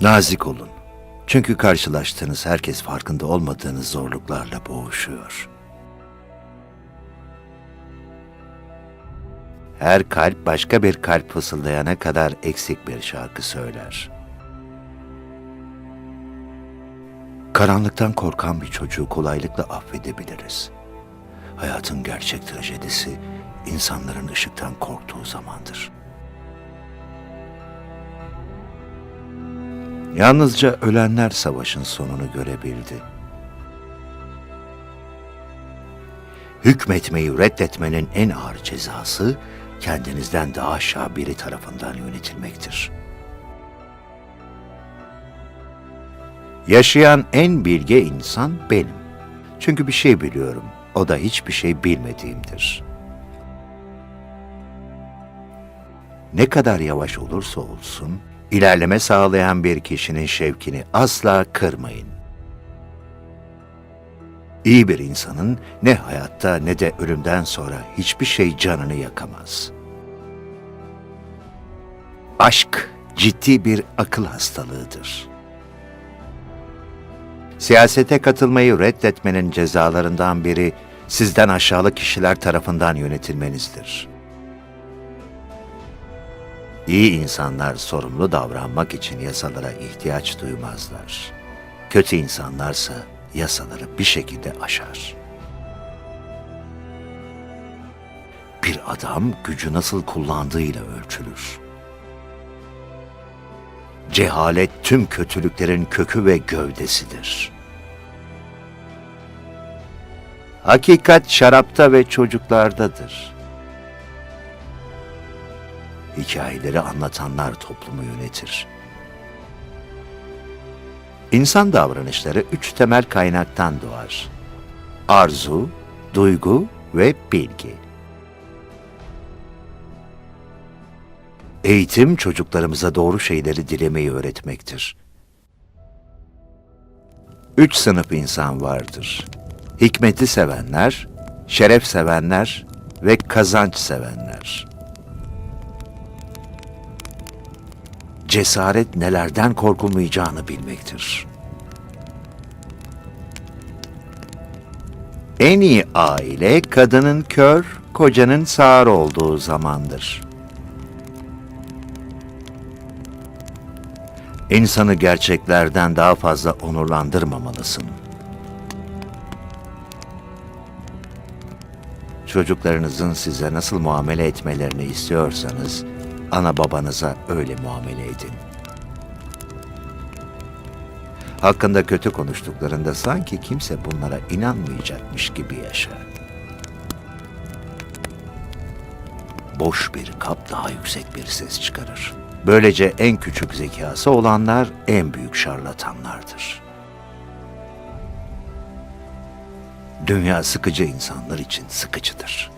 Nazik olun. Çünkü karşılaştığınız herkes farkında olmadığınız zorluklarla boğuşuyor. Her kalp başka bir kalp fısıldayana kadar eksik bir şarkı söyler. Karanlıktan korkan bir çocuğu kolaylıkla affedebiliriz. Hayatın gerçek trajedisi insanların ışıktan korktuğu zamandır. Yalnızca ölenler savaşın sonunu görebildi. Hükmetmeyi reddetmenin en ağır cezası kendinizden daha aşağı biri tarafından yönetilmektir. Yaşayan en bilge insan benim. Çünkü bir şey biliyorum, o da hiçbir şey bilmediğimdir. Ne kadar yavaş olursa olsun, ilerleme sağlayan bir kişinin şevkini asla kırmayın. İyi bir insanın ne hayatta ne de ölümden sonra hiçbir şey canını yakamaz. Aşk ciddi bir akıl hastalığıdır. Siyasete katılmayı reddetmenin cezalarından biri sizden aşağılık kişiler tarafından yönetilmenizdir. İyi insanlar sorumlu davranmak için yasalara ihtiyaç duymazlar. Kötü insanlarsa yasaları bir şekilde aşar. Bir adam gücü nasıl kullandığıyla ölçülür. Cehalet tüm kötülüklerin kökü ve gövdesidir. Hakikat şarapta ve çocuklardadır. Hikayeleri anlatanlar toplumu yönetir. İnsan davranışları üç temel kaynaktan doğar. Arzu, duygu ve bilgi. Eğitim çocuklarımıza doğru şeyleri dilemeyi öğretmektir. Üç sınıf insan vardır. Hikmeti sevenler, şeref sevenler ve kazanç sevenler. Cesaret nelerden korkulmayacağını bilmektir. En iyi aile kadının kör, kocanın sağır olduğu zamandır. İnsanı gerçeklerden daha fazla onurlandırmamalısın. Çocuklarınızın size nasıl muamele etmelerini istiyorsanız, ana babanıza öyle muamele edin. Hakkında kötü konuştuklarında sanki kimse bunlara inanmayacakmış gibi yaşar. Boş bir kap daha yüksek bir ses çıkarır. Böylece en küçük zekası olanlar en büyük şarlatanlardır. Dünya sıkıcı insanlar için sıkıcıdır.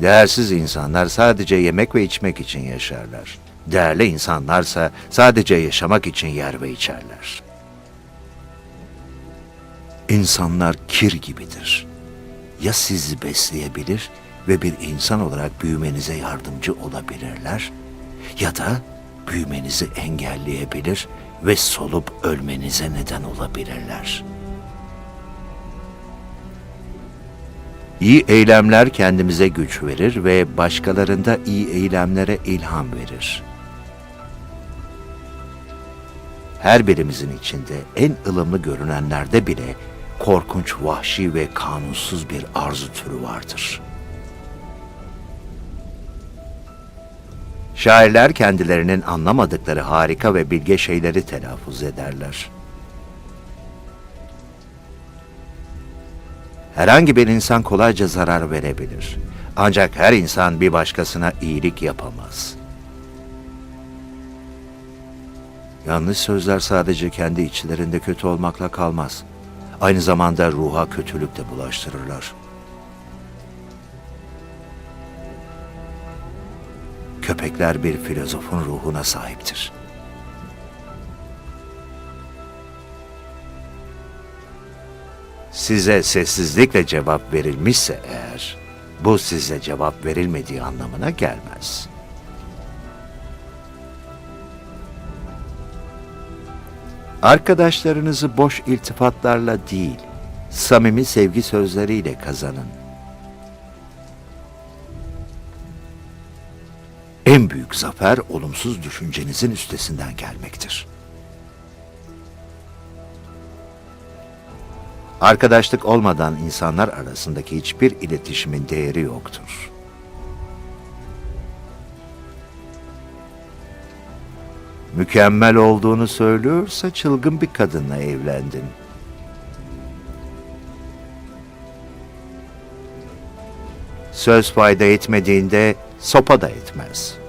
Değersiz insanlar sadece yemek ve içmek için yaşarlar. Değerli insanlarsa sadece yaşamak için yer ve içerler. İnsanlar kir gibidir. Ya sizi besleyebilir ve bir insan olarak büyümenize yardımcı olabilirler ya da büyümenizi engelleyebilir ve solup ölmenize neden olabilirler.'' İyi eylemler kendimize güç verir ve başkalarında iyi eylemlere ilham verir. Her birimizin içinde en ılımlı görünenlerde bile korkunç, vahşi ve kanunsuz bir arzu türü vardır. Şairler kendilerinin anlamadıkları harika ve bilge şeyleri telaffuz ederler. Herhangi bir insan kolayca zarar verebilir. Ancak her insan bir başkasına iyilik yapamaz. Yanlış sözler sadece kendi içlerinde kötü olmakla kalmaz. Aynı zamanda ruha kötülük de bulaştırırlar. Köpekler bir filozofun ruhuna sahiptir. size sessizlikle cevap verilmişse eğer, bu size cevap verilmediği anlamına gelmez. Arkadaşlarınızı boş iltifatlarla değil, samimi sevgi sözleriyle kazanın. En büyük zafer olumsuz düşüncenizin üstesinden gelmektir. Arkadaşlık olmadan insanlar arasındaki hiçbir iletişimin değeri yoktur. Mükemmel olduğunu söylüyorsa çılgın bir kadınla evlendin. Söz fayda etmediğinde sopa da etmez.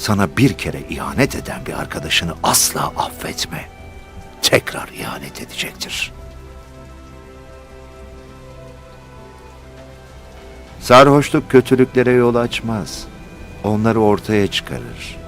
Sana bir kere ihanet eden bir arkadaşını asla affetme. Tekrar ihanet edecektir. Sarhoşluk kötülüklere yol açmaz. Onları ortaya çıkarır.